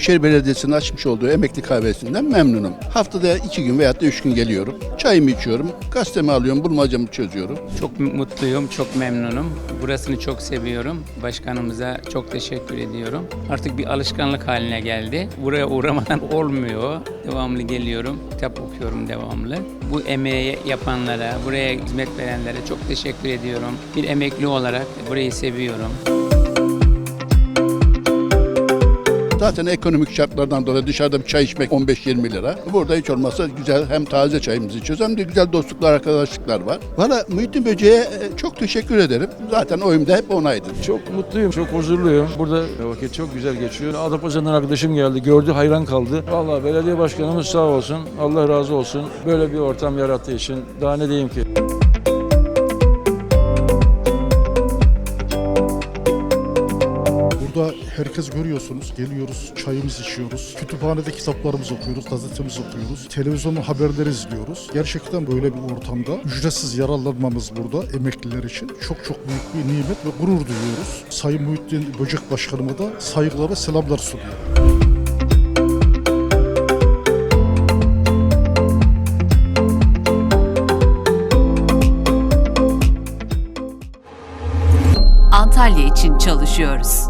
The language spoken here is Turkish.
Büyükşehir Belediyesi'nin açmış olduğu emekli kahvesinden memnunum. Haftada iki gün veyahut da üç gün geliyorum. Çayımı içiyorum, gazetemi alıyorum, bulmacamı çözüyorum. Çok mutluyum, çok memnunum. Burasını çok seviyorum. Başkanımıza çok teşekkür ediyorum. Artık bir alışkanlık haline geldi. Buraya uğramadan olmuyor. Devamlı geliyorum, kitap okuyorum devamlı. Bu emeği yapanlara, buraya hizmet verenlere çok teşekkür ediyorum. Bir emekli olarak burayı seviyorum. Zaten ekonomik şartlardan dolayı dışarıda bir çay içmek 15-20 lira. Burada hiç olmazsa güzel hem taze çayımızı içiyoruz hem de güzel dostluklar, arkadaşlıklar var. Valla Muhittin Böce'ye e, çok teşekkür ederim. Zaten oyum da hep onaydı. Çok mutluyum, çok huzurluyum. Burada vakit çok güzel geçiyor. Adapazarı'ndan arkadaşım geldi, gördü, hayran kaldı. Vallahi belediye başkanımız sağ olsun, Allah razı olsun. Böyle bir ortam yarattığı için daha ne diyeyim ki? Burada herkes görüyorsunuz. Geliyoruz, çayımızı içiyoruz. Kütüphanede kitaplarımızı okuyoruz, gazetemizi okuyoruz. Televizyonda haberleri izliyoruz. Gerçekten böyle bir ortamda ücretsiz yararlanmamız burada emekliler için çok çok büyük bir nimet ve gurur duyuyoruz. Sayın Muhittin Böcek Başkanıma da saygılar ve selamlar sunuyorum. Antalya için çalışıyoruz.